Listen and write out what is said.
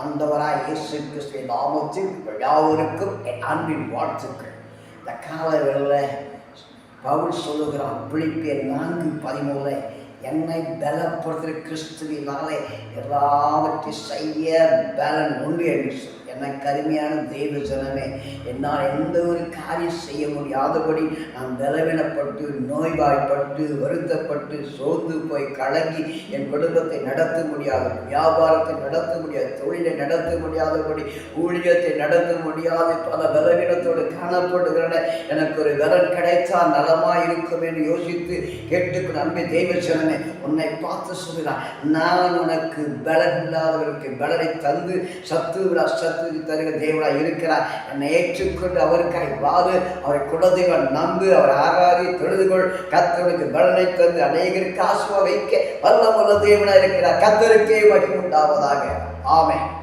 ஆண்டவராய் இயேசு கிறிஸ்துவின் நாமத்தில் எல்லாவருக்கும் யாவருக்கும் என் அன்பின் வாழ்த்துக்கள். இந்த காலவேளில் பவுல் சொல்லுகிறான் பிழிப்பியன் நான்கு பதிமூணு என்னை பலப்படுத்துகிற கிறிஸ்துவினாலே எல்லாவற்றையும் செய்ய பலன் உண்டு என்று சொல்லி எனக்கு அருமையான தெய்வ ஜனமே என்னால் எந்த ஒரு காரியம் செய்ய முடியாதபடி நான் பலவீனப்பட்டு நோய்வாய்ப்பட்டு வருத்தப்பட்டு சோர்ந்து போய் கலங்கி என் குடும்பத்தை நடத்த முடியாது வியாபாரத்தை நடத்த முடியாது தொழிலை நடத்த முடியாதபடி ஊழியத்தை நடத்த முடியாது பல பலவீனத்தோடு காணப்படுகிறன. எனக்கு ஒரு விரல் கிடைத்தால் நலமாக இருக்கும் என்று யோசித்து கேட்டுக்கொண்டு நம்பி தெய்வ ஜனமே உன்னை பார்த்து சொல்கிறான் நான் உனக்கு பலன் இல்லாதவருக்கு பலனை தந்து சத்துவிடா சத்து தருகிற தேவனாக இருக்கிறார். என்னை ஏற்றுக்கொண்டு அவருக்காய் வாழு. அவரை குலதெய்வம் நம்பு. அவர் ஆராதி தொழுதுகொள் கத்தவனுக்கு பலனை தந்து அநேகருக்கு ஆசுவா வைக்க வல்ல வல்ல தேவனாய் இருக்கிறார். கத்தருக்கே மகிமுண்டாவதாக ஆமை